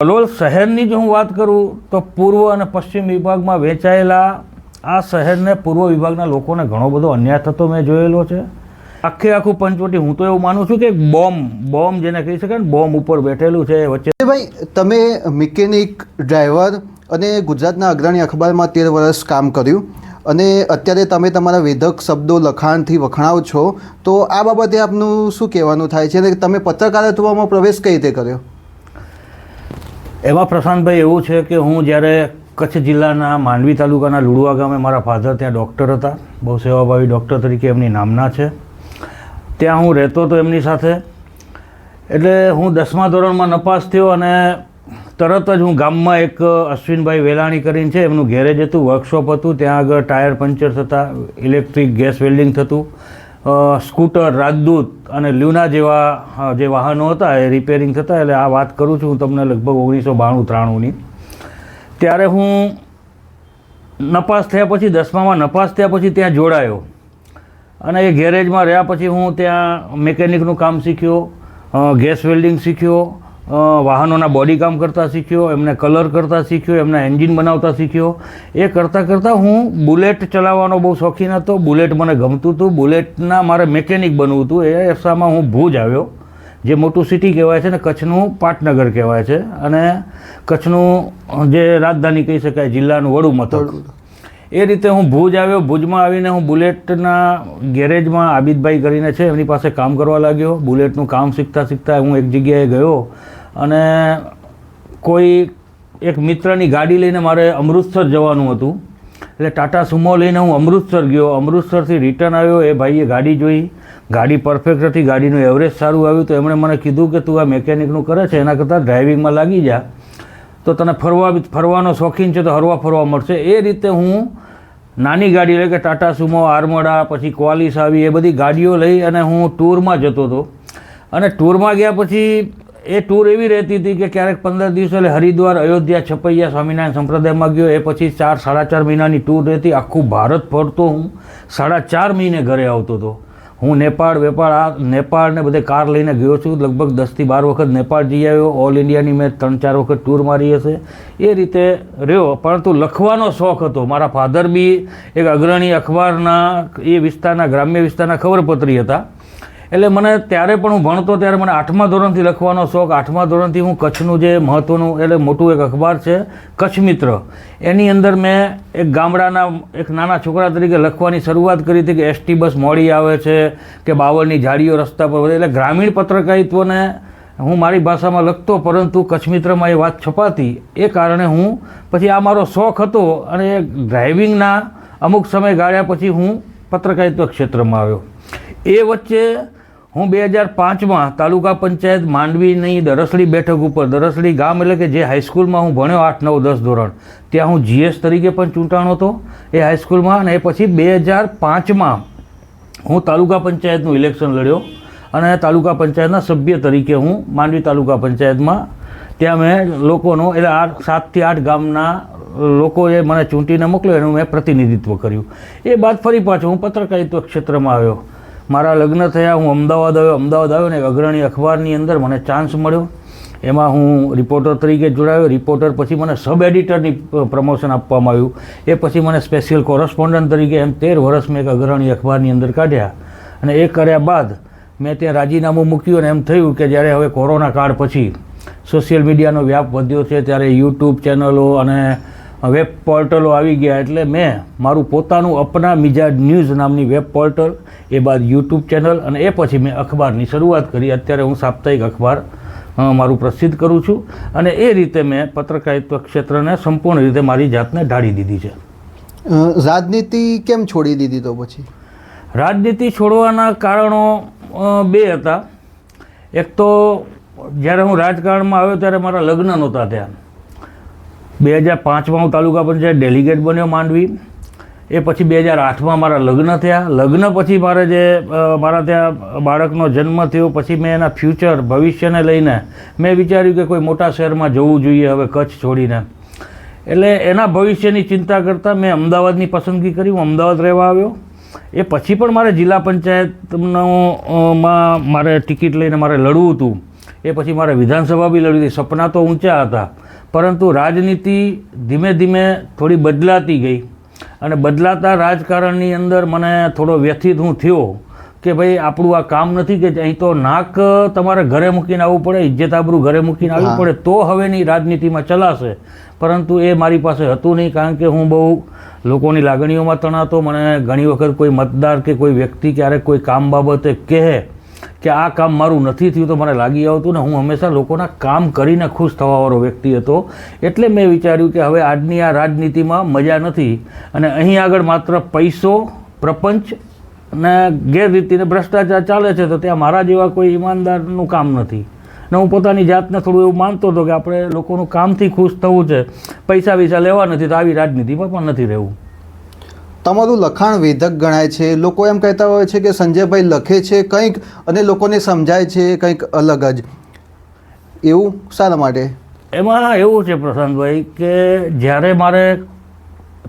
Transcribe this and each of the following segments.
કલોલ શહેરની જો હું વાત કરું, તો પૂર્વ અને પશ્ચિમ વિભાગમાં વહેંચાયેલા આ શહેરને પૂર્વ વિભાગના લોકોને ઘણો બધો અન્યાય થતો મેં જોયેલો છે. આખે આખું પંચવટી, હું તો એવું માનું છું કે બોમ્બ બોમ્બ જેને કહી શકાય ને, બોમ્બ ઉપર બેઠેલું છે વચ્ચે ભાઈ, તમે મિકેનિક, ડ્રાઈવર અને ગુજરાતના અગ્રણી અખબારમાં તેર વર્ષ કામ કર્યું અને અત્યારે તમે તમારા વેધક શબ્દો લખાણથી વખણાવ છો, તો આ બાબતે આપનું શું કહેવાનું થાય છે? અને તમે પત્રકારત્વમાં પ્રવેશ કઈ રીતે કર્યો? એમાં પ્રશાંતભાઈ એવું છે કે હું જ્યારે કચ્છ જિલ્લાના માંડવી તાલુકાના લુડવા ગામે મારા ફાધર ત્યાં ડૉક્ટર હતા, બહુ સેવાભાવી ડૉક્ટર તરીકે એમની નામના છે. ત્યાં હું રહેતો હતો એમની સાથે. એટલે હું દસમા ધોરણમાં નપાસ થયો અને તરત જ હું ગામમાં એક અશ્વિનભાઈ વેલાણી કરીને છે, એમનું ગેરેજ હતું વર્કશોપ હતું, ત્યાં આગળ ટાયર પંચર થતા ઇલેક્ટ્રિક ગેસ વેલ્ડિંગ થતું. સ્કૂટર, રાજદૂત અને લ્યુના જેવા જે વાહનો હતા એ રિપેરિંગ થતા એટલે આ વાત કરું છું હું તમને લગભગ ઓગણીસો બાણું ત્રાણુંની. ત્યારે હું નપાસ થયા પછી, દસમામાં નપાસ થયા પછી ત્યાં જોડાયો. અને એ ગેરેજમાં રહ્યા પછી હું ત્યાં મેકેનિકનું કામ શીખ્યો ગેસ વેલ્ડિંગ શીખ્યો વાહનોના બોડી કામ કરતાં શીખ્યો એમને કલર કરતાં શીખ્યો એમના એન્જિન બનાવતા શીખ્યો. એ કરતાં કરતાં હું બુલેટ ચલાવવાનો બહુ શોખીન હતો. બુલેટ મને ગમતું હતું. બુલેટના મારે મેકેનિક બનવું હતું. એ અરસામાં હું ભુજ આવ્યો જે મોટું સિટી કહેવાય છે ને કચ્છનું પાટનગર કહેવાય છે. અને કચ્છનું જે રાજધાની કહી શકાય જિલ્લાનું વડું મથક. એ રીતે હું ભુજ આવ્યો. ભુજમાં આવીને હું બુલેટના ગેરેજમાં આબિદભાઈ કરીને છે એમની પાસે કામ કરવા લાગ્યો. બુલેટનું કામ શીખતા શીખતા હું એક જગ્યાએ ગયો. અને કોઈ એક મિત્રની ગાડી લઈને મારે અમૃતસર જવાનું હતું. એટલે ટાટા સુમો લઈને હું અમૃતસર ગયો. અમૃતસરથી રિટર્ન આવ્યો. એ ભાઈએ ગાડી જોઈ. ગાડી પરફેક્ટ હતી. ગાડીનું એવરેજ સારું આવ્યું. તો એમણે મને કીધું કે તું આ મેકેનિકનું કરે છે. એના કરતાં ડ્રાઇવિંગમાં લાગી જા. તો તને ફરવા ફરવાનો શોખીન છે તો હરવા ફરવા મળશે. એ રીતે હું નાની ગાડી લઈ કે ટાટા સુમો, આર્મડા, પછી ક્વાલિસ આવી, એ બધી ગાડીઓ લઈ અને હું ટૂરમાં જતો હતો. અને ટૂરમાં ગયા પછી એ ટૂર એવી રહેતી હતી કે ક્યારેક પંદર દિવસ એટલે હરિદ્વાર, અયોધ્યા, છપૈયા, સ્વામિનારાયણ સંપ્રદાયમાં ગયો. એ પછી ચાર, સાડા ચાર મહિનાની ટૂર રહેતી. આખું ભારત ફરતો હું. સાડા ચાર મહિને ઘરે આવતો હતો. હું નેપાળ, વેપાળ, આ નેપાળ ને બધે કાર લઈને ગયો છું. લગભગ દસથી બાર વખત નેપાળ જઈ આવ્યો. ઓલ ઇન્ડિયાની મેં ત્રણ, ચાર વખત ટૂર મારી હશે. એ રીતે રહ્યો. પરંતુ લખવાનો શોખ હતો. મારા ફાધર બી એક અગ્રણી અખબારના એ વિસ્તારના, ગ્રામ્ય વિસ્તારના ખબરપત્રી હતા. એટલે મને ત્યારે પણ હું ભણતો ત્યારે મને આઠમા ધોરણથી લખવાનો શોખ. આઠમા ધોરણથી હું કચ્છનું જે મહત્ત્વનું એટલે મોટું એક અખબાર છે, કચ્છ મિત્ર. એની અંદર મેં એક ગામડાના એક નાના છોકરા તરીકે લખવાની શરૂઆત કરી હતી કે એસટી બસ મોડી આવે છે, કે બાવળની ઝાડીઓ રસ્તા પર એટલે ગ્રામીણ પત્રકારિત્વને હું મારી ભાષામાં લખતો, પરંતુ કચ્છ મિત્રમાં એ વાત છપાતી. એ કારણે હું પછી આ મારો શોખ હતો અને ડ્રાઇવિંગના અમુક સમય ગાળ્યા પછી હું પત્રકારિત્વ ક્ષેત્રમાં આવ્યો. એ વચ્ચે હું બે હજાર પાંચમાં તાલુકા પંચાયત માંડવીની દરસલી બેઠક ઉપર દરસલી ગામ એટલે કે જે હાઈસ્કૂલમાં હું ભણ્યો આઠ, નવ, દસ ધોરણ, ત્યાં હું જીએસ તરીકે પણ ચૂંટાણો હતો. એ હાઈસ્કૂલમાં અને એ પછી બે હજાર પાંચમાં હું તાલુકા પંચાયતનું ઇલેક્શન લડ્યો અને તાલુકા પંચાયતના સભ્ય તરીકે હું માંડવી તાલુકા પંચાયતમાં, ત્યાં મેં લોકોનો એટલે આ સાતથી આઠ ગામના લોકોએ મને ચૂંટીને મોકલ્યો, એનું મેં પ્રતિનિધિત્વ કર્યું. એ બાદ ફરી પાછો હું પત્રકારિત્વ ક્ષેત્રમાં આવ્યો. મારા લગ્ન થયા, હું અમદાવાદ આવ્યો. અમદાવાદ આવ્યો ને અગ્રણી અખબારની અંદર મને ચાન્સ મળ્યો. એમાં હું રિપોર્ટર તરીકે જોડાયો. રિપોર્ટર પછી મને સબ એડિટરની પ્રમોશન આપવામાં આવ્યું. એ પછી મને સ્પેશિયલ કોરસ્પોન્ડન્ટ તરીકે એમ તેર વર્ષ મેં એક અગ્રણી અખબારની અંદર કાઢ્યા. અને એ કર્યા બાદ મેં ત્યાં રાજીનામું મૂક્યું અને એમ થયું કે જ્યારે હવે કોરોના કાળ પછી સોશિયલ મીડિયાનો વ્યાપ વધ્યો છે, ત્યારે યુટ્યુબ ચેનલો અને વેબ પોર્ટલો આવી ગયા એટલે મેં મારું પોતાનું અપના મિજાજ ન્યૂઝ નામની વેબ પોર્ટલ એ બાદ યુટ્યુબ ચેનલ અને એ પછી મેં અખબારની શરૂઆત કરી. અત્યારે હું સાપ્તાહિક અખબાર મારું પ્રસિદ્ધ કરું છું અને એ રીતે મેં પત્રકારિત્વ ક્ષેત્રને સંપૂર્ણ રીતે મારી જાતને ઢાળી દીધી છે. રાજનીતિ કેમ છોડી દીધી તો પછી? રાજનીતિ છોડવાના કારણો બે હતા. એક તો જ્યારે હું રાજકારણમાં આવ્યો ત્યારે મારા લગ્ન નહોતા ત્યાં બે હજાર પાંચમાં હું તાલુકા પંચાયત ડેલિગેટ બન્યો માંડવી. એ પછી બે હજાર આઠમાં મારા લગ્ન થયા. લગ્ન પછી મારે જે મારા ત્યાં બાળકનો જન્મ થયો. પછી મેં એના ફ્યુચર, ભવિષ્યને લઈને મેં વિચાર્યું કે કોઈ મોટા શહેરમાં જવું જોઈએ, હવે કચ્છ છોડીને. એટલે એના ભવિષ્યની ચિંતા કરતાં મેં અમદાવાદની પસંદગી કરી. હું અમદાવાદ રહેવા આવ્યો. એ પછી પણ મારે જિલ્લા પંચાયતનો માં મારે ટિકિટ લઈને મારે લડવું હતું. એ પછી મારે વિધાનસભા બી લડવી હતી. સપના તો ઊંચા હતા. પરંતુ રાજનીતિ ધીમે ધીમે થોડી બદલાતી ગઈ. અને બદલાતા રાજકારણની અંદર મને થોડો વ્યથિત હું થયો કે ભાઈ આપણું આ કામ નથી કે અહીં તો નાક તમારે ઘરે મૂકીને આવવું પડે ઇજ્જત આબરૂ ઘરે મૂકીને આવવું પડે તો હવેની રાજનીતિમાં ચલાશે. પરંતુ એ મારી પાસે હતું નહીં કારણ કે હું બહુ લોકોની લાગણીઓમાં તણાતો. મને ઘણી વખત કોઈ મતદાર કે કોઈ વ્યક્તિ ક્યારેક કોઈ કામ બાબતે કહે કે આ કામ મારું નથી થયું તો મને લાગી આવતું ને હું હંમેશા લોકોના કામ કરીને ખુશ થવાવાળો વ્યક્તિ હતો. એટલે મેં વિચાર્યું કે હવે આજની આ રાજનીતિમાં મજા નથી અને અહીં આગળ માત્ર પૈસો, પ્રપંચ અને ગેરરીતિને ભ્રષ્ટાચાર ચાલે છે તો ત્યાં મારા જેવા કોઈ ઈમાનદારનું કામ નથી. ને હું પોતાની જાતને થોડું એવું માનતો હતો કે આપણે લોકોનું કામથી ખુશ થવું છે. પૈસા વિસા લેવા નથી તો આવી રાજનીતિમાં પણ નથી રહેવું. તમારું લખાણ વેધક ગણાય છે. લોકો એમ કહેતા હોય છે કે સંજયભાઈ લખે છે કંઈક અને લોકોને સમજાય છે કંઈક અલગ જ. એવું? શાના માટે? એમાં એવું છે પ્રશાંતભાઈ કે જ્યારે મારે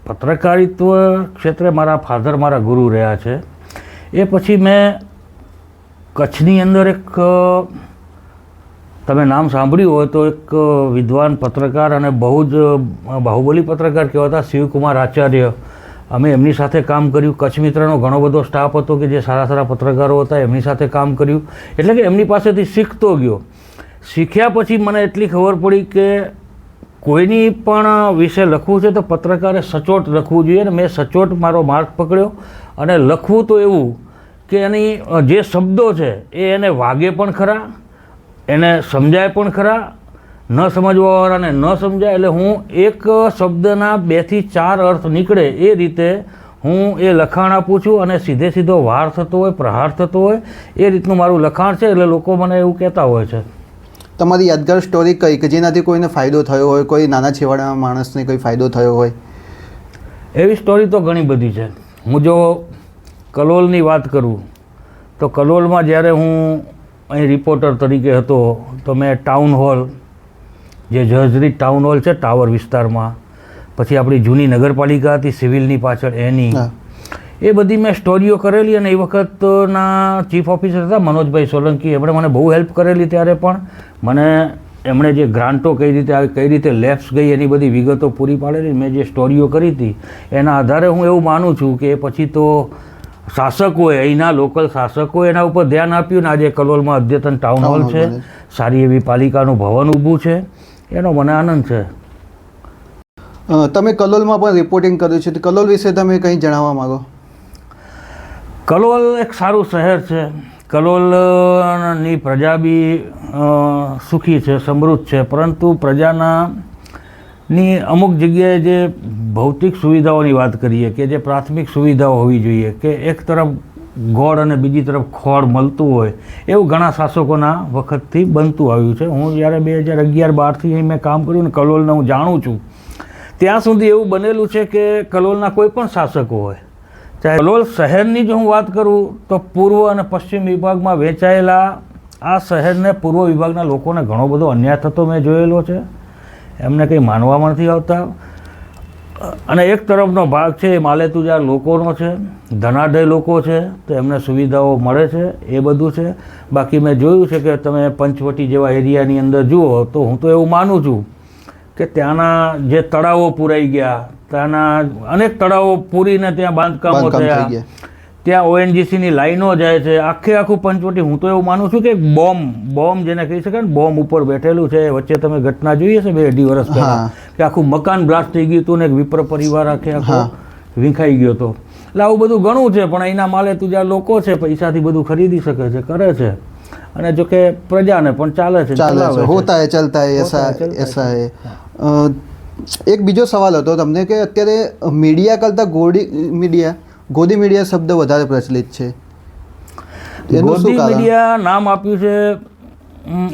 પત્રકારિત્વ ક્ષેત્રે મારા ફાધર મારા ગુરુ રહ્યા છે, એ પછી મેં કચ્છની અંદર એક, તમે નામ સાંભળ્યું હોય તો એક વિદ્વાન પત્રકાર અને બહુ જ બાહુબલી પત્રકાર કહેવાતા શિવકુમાર આચાર્ય અમે એમની સાથે કામ કર્યું. કચ્છ મિત્રનો ઘણો બધો સ્ટાફ હતો કે જે સારા સારા પત્રકારો હતા, એમની સાથે કામ કર્યું. એટલે કે એમની પાસેથી શીખતો ગયો. શીખ્યા પછી મને એટલી ખબર પડી કે કોઈની પણ વિશે લખવું છે તો પત્રકારે સચોટ લખવું જોઈએ અને મેં સચોટ મારો માર્ગ પકડ્યો અને લખવું તો એવું કે એની જે શબ્દો છે એ એને વાગે પણ ખરા, એને સમજાય પણ ખરા ન સમજવાવાળાને ન સમજાય એટલે હું એક શબ્દના બેથી ચાર અર્થ નીકળે એ રીતે હું એ લખાણ આપું છું અને સીધે સીધો વાર થતો હોય પ્રહાર થતો હોય એ રીતનું મારું લખાણ છે એટલે લોકો મને એવું કહેતા હોય છે. તમારી યાદગાર સ્ટોરી કઈ કે જેનાથી કોઈને ફાયદો થયો હોય કોઈ નાના છેવાડાના માણસને કોઈ ફાયદો થયો હોય? એવી સ્ટોરી તો ઘણી બધી છે. હું જો કલોલની વાત કરું તો કલોલમાં જ્યારે હું અહીં રિપોર્ટર તરીકે હતો તો મેં ટાઉન હોલ જે જર્જરી ટાઉન હોલ છે ટાવર વિસ્તારમાં. પછી આપણી જૂની નગરપાલિકા હતી સિવિલની પાછળ એની. એ બધી મેં સ્ટોરીઓ કરેલી અને એ વખતના ચીફ ઓફિસર હતા મનોજભાઈ સોલંકી એમણે મને બહુ હેલ્પ કરેલી ત્યારે પણ. મને એમણે જે ગ્રાન્ટો કઈ રીતે આવી કઈ રીતે લેફ્સ ગઈ એની બધી વિગતો પૂરી પાડેલી. મેં જે સ્ટોરીઓ કરી હતી એના આધારે હું એવું માનું છું કે પછી તો શાસકોએ અહીંના લોકલ શાસકોએ એના ઉપર ધ્યાન આપ્યું ને આજે કલોલમાં અદ્યતન ટાઉન હોલ છે. સારી એવી પાલિકાનું ભવન ઊભું છે. એનો મને આનંદ છે. તમે કલોલમાં પણ રિપોર્ટિંગ કર્યું છે. તો કલોલ વિશે તમે કંઈ જણાવવા માંગો? કલોલ એક સારું શહેર છે. કલોલની પ્રજા બી સુખી છે સમૃદ્ધ છે. પરંતુ પ્રજાના ની અમુક જગ્યાએ જે ભૌતિક સુવિધાઓની વાત કરીએ કે જે પ્રાથમિક સુવિધાઓ હોવી જોઈએ કે એક તરફ ગોળ અને બીજી તરફ ખોળ મળતું હોય, એવું ઘણા શાસકોના વખતથી બનતું આવ્યું છે. હું જ્યારે બે હજાર અગિયાર બારથી અહીં મેં કામ કર્યું ને કલોલને હું જાણું છું, ત્યાં સુધી એવું બનેલું છે કે કલોલના કોઈ પણ શાસકો હોય, ચાહે કલોલ શહેરની જો હું વાત કરું, તો પૂર્વ અને પશ્ચિમ વિભાગમાં વહેંચાયેલા આ શહેરને પૂર્વ વિભાગના લોકોને ઘણો બધો અન્યાય થતો મેં જોયેલો છે. એમને કંઈ માનવામાં નથી આવતા. અને એક તરફનો ભાગ છે એ માલેતુજા લોકોનો છે ધનાઢય લોકો છે તો એમને સુવિધાઓ મળે છે એ બધું છે. બાકી મેં જોયું છે કે તમે પંચવટી જેવા એરિયાની અંદર જુઓ તો હું તો એવું માનું છું કે ત્યાંના જે તળાવો પૂરાઈ ગયા ત્યાંના અનેક તળાવો પૂરીને ત્યાં બાંધકામો થયા. ત્યાં ઓએનજીસીની લાઈનો જાય છે. આખે આખું પંચવટી. હું તો એવું માનું છું કે એક બોમ્બ બોમ્બ જેને કહી શકાય ને બોમ્બ ઉપર બેઠેલું છે. વચ્ચે તમે ઘટના જોઈએ છે બે અઢી વર્ષ પહેલાં કે આખું મકાન બ્લાસ્ટ થઈ ગયું હતું ને એક વિપ્ર પરિવાર આખે આખો વિંખાઈ ગયો હતો. એટલે આવું બધું ઘણું છે પણ અહીંના માલે તુજા લોકો છે પૈસાથી બધું ખરીદી શકે છે કરે છે. અને જો કે પ્રજાને પણ ચાલે છે ચાલે છે. હોતા હે ચલતા હે એસા એસા હે. એક બીજો સવાલ હતો તમને કે અત્યારે મીડિયા કરતાં ગોળી મીડિયા ગોદી મીડિયા શબ્દ વધારે પ્રચલિત છે. ગોદી મીડિયા નામ આપ્યું છે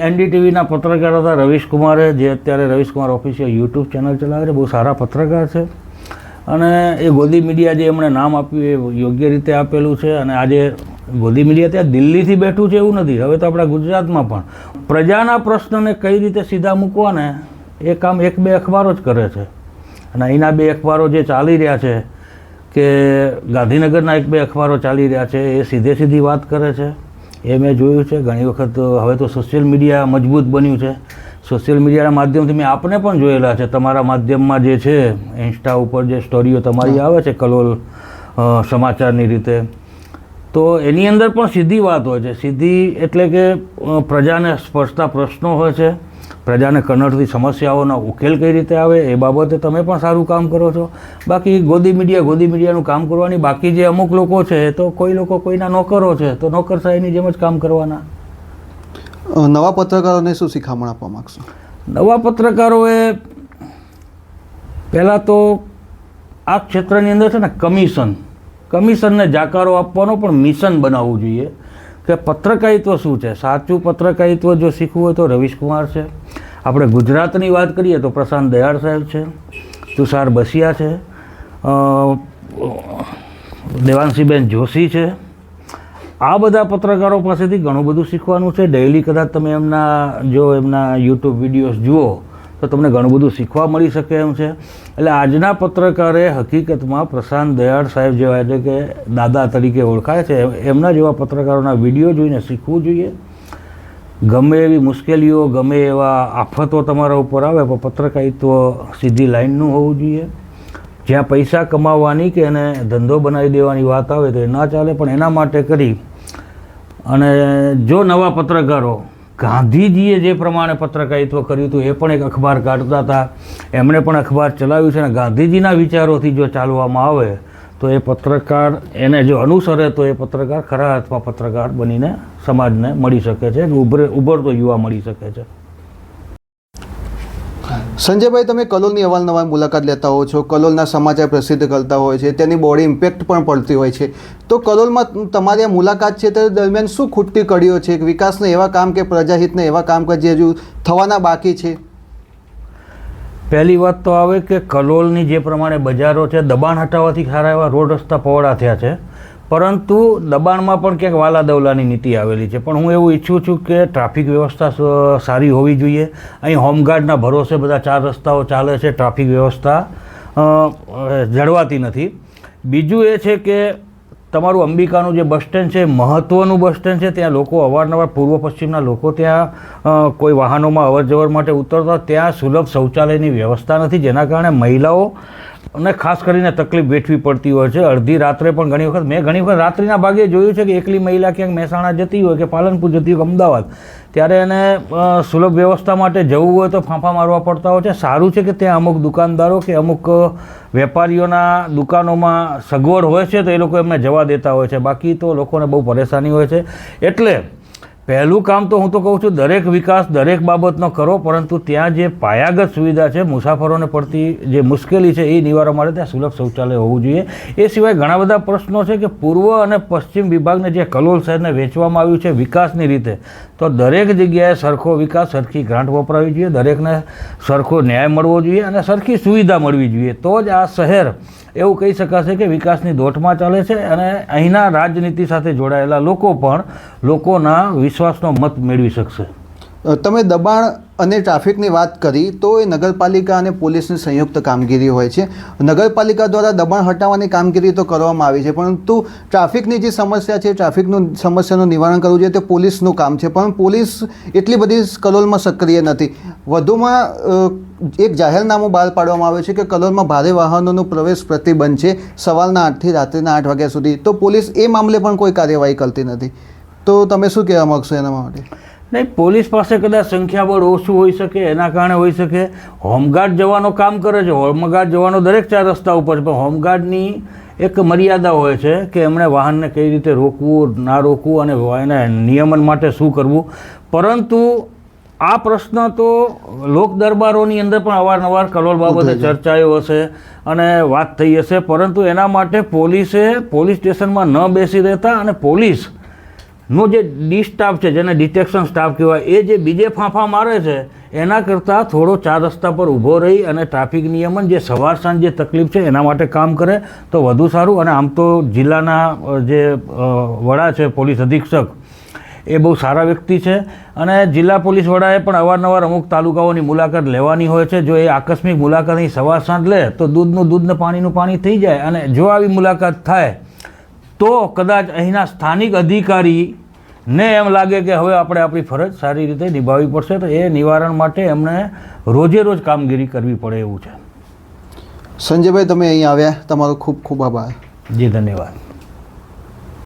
એનડીટીવીના પત્રકાર હતા રવીશ કુમારે જે અત્યારે રવિશકુમાર ઓફિશિયલ યુટ્યુબ ચેનલ ચલાવે છે બહુ સારા પત્રકાર છે. અને એ ગોદી મીડિયા જે એમણે નામ આપ્યું એ યોગ્ય રીતે આપેલું છે અને આજે ગોદી મીડિયા ત્યાં દિલ્હીથી બેઠું છે એવું નથી હવે તો આપણા ગુજરાતમાં પણ. પ્રજાના પ્રશ્નને કઈ રીતે સીધા મૂકવાને એ કામ એક બે અખબારો જ કરે છે. અને અહીંના બે અખબારો જે ચાલી રહ્યા છે કે ગાંધીનગરના એક બે અખબારો ચાલી રહ્યા છે એ સીધે સીધી વાત કરે છે. એ મેં જોયું છે. ઘણી વખત હવે તો સોશિયલ મીડિયા મજબૂત બન્યું છે. સોશિયલ મીડિયાના માધ્યમથી મેં આપને પણ જોયેલા છે. તમારા માધ્યમમાં જે છે ઇન્સ્ટા ઉપર જે સ્ટોરીઓ તમારી આવે છે કલોલ સમાચારની રીતે તો એની અંદર પણ સીધી વાત હોય છે. સીધી એટલે કે પ્રજાને સ્પર્શતા પ્રશ્નો હોય છે. પ્રજાને કન્નડથી સમસ્યાઓનો ઉકેલ કઈ રીતે આવે એ બાબતે તમે પણ સારું કામ કરો છો. બાકી ગોદી મીડિયા ગોદી મીડિયાનું કામ કરવાની બાકી જે અમુક લોકો છે તો કોઈ લોકો કોઈના નોકરો છે તો નોકરશાહીની જેમ જ કામ કરવાના. નવા પત્રકારોને શું શિખામણ આપવા માગશો? નવા પત્રકારોએ પહેલાં તો આ ક્ષેત્રની અંદર છે ને કમિશન. કમિશનને જાકારો આપવાનો પણ મિશન બનાવવું જોઈએ. કે પત્રકારિત્વ શું છે? સાચું પત્રકારિત્વ જો શીખવું હોય તો રવિશકુમાર છે. આપણે ગુજરાતની વાત કરીએ તો પ્રશાંત દયાળ સાહેબ છે, તુષાર બસિયા છે દેવાંશીબેન જોશી છે. આ બધા પત્રકારો પાસેથી ઘણું બધું શીખવાનું છે. ડેઇલી કદાચ તમે એમના, જો એમના યુટ્યુબ વિડીયોઝ જુઓ તો તમને ઘણું બધું શીખવા મળી શકે એમ છે. એટલે આજના પત્રકારે હકીકતમાં પ્રશાંત દયાળ સાહેબ જેવા એટલે કે દાદા તરીકે ઓળખાય છે એમના જેવા પત્રકારોના વીડિયો જોઈને શીખવું જોઈએ. ગમે એવી મુશ્કેલીઓ, ગમે એવા આફતો તમારા ઉપર આવે, પણ પત્રકારિત્વ સીધી લાઈનનું હોવું જોઈએ. જ્યાં પૈસા કમાવાની કે એને ધંધો બનાવી દેવાની વાત આવે તો એ ના ચાલે, પણ એના માટે કરી. અને જો નવા પત્રકારો ગાંધીજીએ જે પ્રમાણે પત્રકારિત્વ કર્યું હતું, એ પણ એક અખબાર કાઢતા હતા. એમણે પણ અખબાર ચલાવ્યું છે અને ગાંધીજીના વિચારોથી જો ચાલવામાં આવે, તો એ પત્રકાર એને જો અનુસરે, તો એ પત્રકાર ખરા અથવા પત્રકાર બનીને સમાજને મળી શકે છે, ઉભરે, ઉભરતો યુવા મળી શકે છે. સંજયભાઈ, તમે કલોલની અવારનવાર મુલાકાત લેતા હો છો, કલોલના સમાચાર પ્રસિદ્ધ કરતા હોય છે, તેની બોડી ઇમ્પેક્ટ પણ પડતી હોય છે. તો કલોલમાં તમારી આ મુલાકાત છે, તે દરમિયાન શું ખૂટતી કડીઓ છે વિકાસને એવા કામ કે પ્રજાહિતને એવા કામ કે જે હજુ થવાના બાકી છે? પહેલી વાત તો આવે કે કલોલની જે પ્રમાણે બજારો છે, દબાણ હટાવવાથી સારા એવા રોડ રસ્તા પહોળા થયા છે. પરંતુ દબાણમાં પણ ક્યાંક વાલા દવલાની નીતિ આવેલી છે. પણ હું એવું ઈચ્છું છું કે ટ્રાફિક વ્યવસ્થા સારી હોવી જોઈએ. અહીં હોમગાર્ડના ભરોસે બધા ચાર રસ્તાઓ ચાલે છે, ટ્રાફિક વ્યવસ્થા જળવાતી નથી. બીજું એ છે કે તમારું અંબિકાનું જે બસ સ્ટેન્ડ છે મહત્ત્વનું બસ સ્ટેન્ડ છે. ત્યાં લોકો અવારનવાર પૂર્વ પશ્ચિમના લોકો ત્યાં કોઈ વાહનોમાં અવર જવર માટે ઉતરતા, ત્યાં સુલભ શૌચાલયની વ્યવસ્થા નથી. જેના કારણે મહિલાઓ અને ખાસ કરીને તકલીફ વેઠવી પડતી હોય છે. અડધી રાત્રે પણ ઘણી વખત, મેં ઘણી વખત રાત્રિના ભાગે જોયું છે કે એકલી મહિલા ક્યાંક મહેસાણા જતી હોય કે પાલનપુર જતી હોય અમદાવાદ, ત્યારે એને સુલભ વ્યવસ્થા માટે જવું હોય તો ફાંફા મારવા પડતા હોય છે. સારું છે કે ત્યાં અમુક દુકાનદારો કે અમુક વેપારીઓના દુકાનોમાં સગવડ હોય છે તો એ લોકો એમને જવા દેતા હોય છે. બાકી તો લોકોને બહુ પરેશાની હોય છે. એટલે પહેલું કામ તો હું તો કહું છું, દરેક વિકાસ દરેક બાબતનો કરો, પરંતુ ત્યાં જે પાયાગત સુવિધા છે, મુસાફરોને પડતી જે મુશ્કેલી છે, એ નિવારવા માટે ત્યાં સુલભ શૌચાલય હોવું જોઈએ. એ સિવાય ઘણા બધા પ્રશ્નો છે કે પૂર્વ અને પશ્ચિમ વિભાગને જે કલોલ શહેરને વેચવામાં આવ્યું છે વિકાસની રીતે તો દરેક જગ્યાએ સરખો વિકાસ, સરખી ગ્રાન્ટ વપરાવી જોઈએ, દરેકને સરખો ન્યાય મળવો જોઈએ અને સરખી સુવિધા મળવી જોઈએ. તો જ આ શહેર, એવું કહી શકાશે કે વિકાસની દોટમાં ચાલે છે અને અહીંના રાજનીતિ સાથે જોડાયેલા લોકો પણ લોકોના વિશ્વાસનો મત મેળવી શકશે. તમે દબાણ અને ટ્રાફિકની વાત કરી, તો એ નગરપાલિકા અને પોલીસની સંયુક્ત કામગીરી હોય છે. નગરપાલિકા દ્વારા દબાણ હટાવવાની કામગીરી તો કરવામાં આવી છે, પરંતુ ટ્રાફિકની જે સમસ્યા છે, ટ્રાફિકનું સમસ્યાનું નિવારણ કરવું જોઈએ, તે પોલીસનું કામ છે. પણ પોલીસ એટલી બધી કલોલમાં સક્રિય નથી. વધુમાં એક જાહેરનામું બહાર પાડવામાં આવ્યું છે કે કલોલમાં ભારે વાહનોનો પ્રવેશ પ્રતિબંધ છે સવારના આઠથી રાત્રિના આઠ વાગ્યા સુધી. તો પોલીસ એ મામલે પણ કોઈ કાર્યવાહી કરતી નથી. તો તમે શું કહેવા માગશો એના માટે? નહીં પોલીસ પાસે કદાચ સંખ્યાબળ ઓછું હોઈ શકે એના કારણે હોઈ શકે. હોમગાર્ડ જવાનો કામ કરે છે. હોમગાર્ડ જવાનો દરેક ચાર રસ્તા ઉપર છે. પણ હોમગાર્ડની એક મર્યાદા હોય છે કે એમણે વાહનને કઈ રીતે રોકવું ના રોકવું અને એને નિયમન માટે શું કરવું. પરંતુ આ પ્રશ્ન તો લોક દરબારોની અંદર પણ અવારનવાર કલોલ બાબતે ચર્ચાયો હશે અને વાત થઈ હશે. પરંતુ એના માટે પોલીસે પોલીસ સ્ટેશનમાં ન બેસી રહેતા અને પોલીસ નો જે ડી સ્ટાફ છે, જેને ડિટેક્શન સ્ટાફ કહેવાય, એ જે બીજે ફાંફા મારે છે, એના કરતાં થોડો ચાર રસ્તા પર ઊભો રહી અને ટ્રાફિક નિયમન જે સવાર સાંજ જે તકલીફ છે, એના માટે કામ કરે, તો વધુ સારું. અને આમ તો જિલ્લાના જે વડા છે, પોલીસ અધિક્ષક, એ બહુ સારા વ્યક્તિ છે. અને જિલ્લા પોલીસ વડાએ પણ અવારનવાર અમુક તાલુકાઓની મુલાકાત લેવાની હોય છે. જો એ આકસ્મિક મુલાકાત અહીં સવાર સાંજ લે, તો દૂધનું દૂધને પાણીનું પાણી થઈ જાય. અને જો આવી મુલાકાત થાય તો કદાચ અહીંના સ્થાનિક અધિકારી ને એમ લાગે કે હવે આપણે આપણી ફરજ સારી રીતે નિભાવવી પડશે તો એ નિવારણ માટે એમણે રોજે રોજ કામગીરી કરવી પડે એવું છે. સંજયભાઈ તમે અહીં આવ્યા. તમારો ખૂબ ખૂબ આભાર. જી ધન્યવાદ.